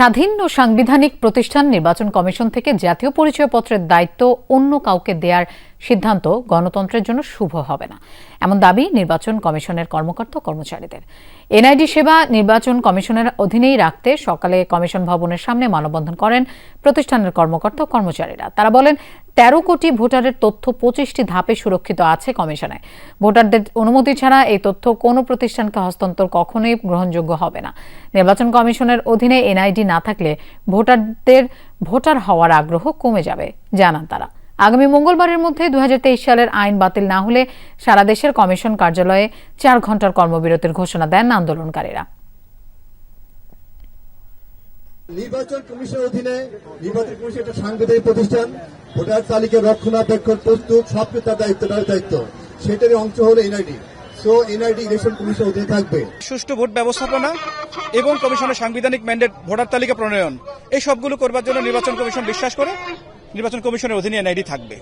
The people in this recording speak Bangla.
স্বাধীন ও সাংবিধানিক প্রতিষ্ঠান নির্বাচন কমিশন থেকে জাতীয় পরিচয়পত্রের দায়িত্ব অন্য কাউকে দেওয়ার সিদ্ধান্ত গণতন্ত্রের জন্য শুভ হবে না। এমন দাবি নির্বাচন কমিশনের কর্মকর্তা কর্মচারীদের। এনআইডি সেবা নির্বাচন কমিশনের অধীনেই রাখতে সকালে কমিশন ভবনের সামনে মানববন্ধন করেন প্রতিষ্ঠানের কর্মকর্তা কর্মচারীরা। তারা বলেন, তেরো কোটি ভোটারের তথ্য পঁচিশটি ধাপে সুরক্ষিত আছে কমিশনে। ভোটারদের অনুমতি ছাড়া এই তথ্য কোনো প্রতিষ্ঠানকে হস্তান্তর কখনোই গ্রহণযোগ্য হবে না। নির্বাচন কমিশনের অধীনে এনআইডি না থাকলে ভোটারদের ভোটার হওয়ার আগ্রহ কমে যাবে, জানান তারা। আগামী মঙ্গলবারের মধ্যে দু হাজার তেইশ সালের আইন বাতিল না হলে সারা দেশের কমিশন কার্যালয়ে চার ঘণ্টার কর্মবিরতির ঘোষণা দেন আন্দোলনকারীরা। নির্বাচন কমিশনের অধীনে নির্বাচন কমিশন একটা সাংবিধানিক প্রতিষ্ঠান ভোটার তালিকা রক্ষণাবেক্ষণ প্রস্তুত সবকিছু তার দায়িত্ব তার দায়িত্ব। সেটারই অংশ হলো এনআইডি। সো এনআইডি ইলেকশন কমিশনের অধীনে থাকবে। সুষ্ঠু ভোট ব্যবস্থাপনা এবং কমিশনের সাংবিধানিক ম্যান্ডেট ভোটার তালিকা প্রণয়ন এই সবগুলো করবার জন্য নির্বাচন কমিশন বিশ্বাস করে নির্বাচন কমিশনের অধীনে এনআইডি থাকবে।